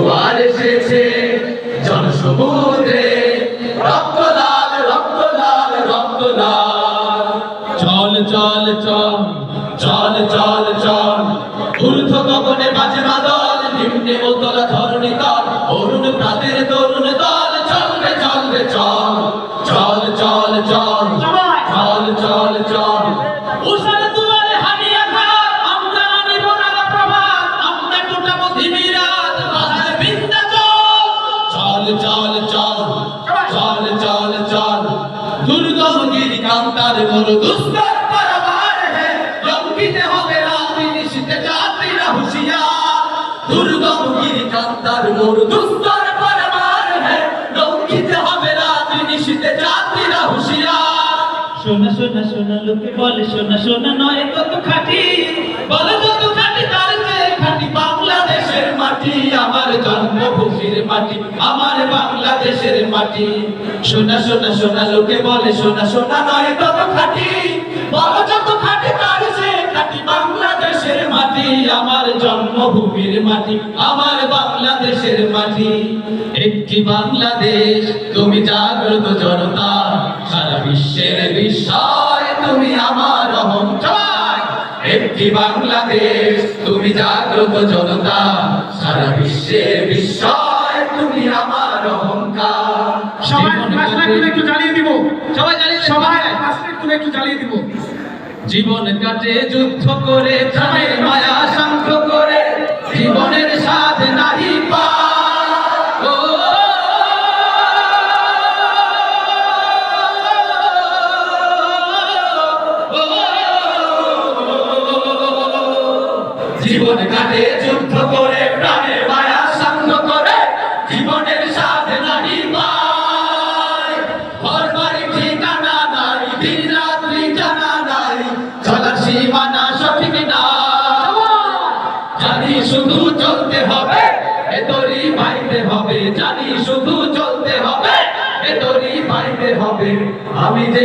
জোয়ার এসেছে জনসমুদ্রে রক্ত লাল রক্ত লাল রক্ত লাল। চল চল চল চল চল চল ঊর্ধ্ব কবনে বাজে মাদল নিম্নে মোতলা ধরণী দুর্গম গিরি কান্তার মরু দুস্তর পারাবার হে। লঙ্কিতে হবে রাত্রি নিশিতে যাত্রীরা হুঁশিয়ার। দুর্গম গিরি কান্তার মরু দুস্তর পারাবার হে। লঙ্কিতে হবে রাত্রি নিশিতে যাত্রীরা হুঁশিয়ার। সোনা সোনা সোনা লোকে বলে সোনা সোনা নয় কত খাটি। বলে মাটি আমার বাংলাদেশের মাটি। সোনা সোনা সোনা লোকে বলে সোনা সোনা নয় তত খাটি। বলো যত খাটি, তার চেয়ে খাটি। বাংলাদেশের মাটি, আমার জন্মভূমির মাটি, আমার বাংলাদেশের মাটি। একটি বাংলাদেশ, তুমি জাগ্রত জনতা, সারা বিশ্বের বিস্ময়, তুমি আমার অহংকার একটি বাংলাদেশ, তুমি জাগ্রত জনতা, সারা বিশ্বের বিস্ময়। কাটে- একটু জ্বালিয়ে দিব সবাই একটু জ্বালিয়ে দিব জীবন কাটে যুদ্ধ করে প্রাণের মায়া শান্ত করে জীবনের স্বাদ নাহি পা জীবন কাটে যুদ্ধ করে প্রাণের জানি শুধু চলতে হবে ভেতরই বাইতে হবে। আমি যে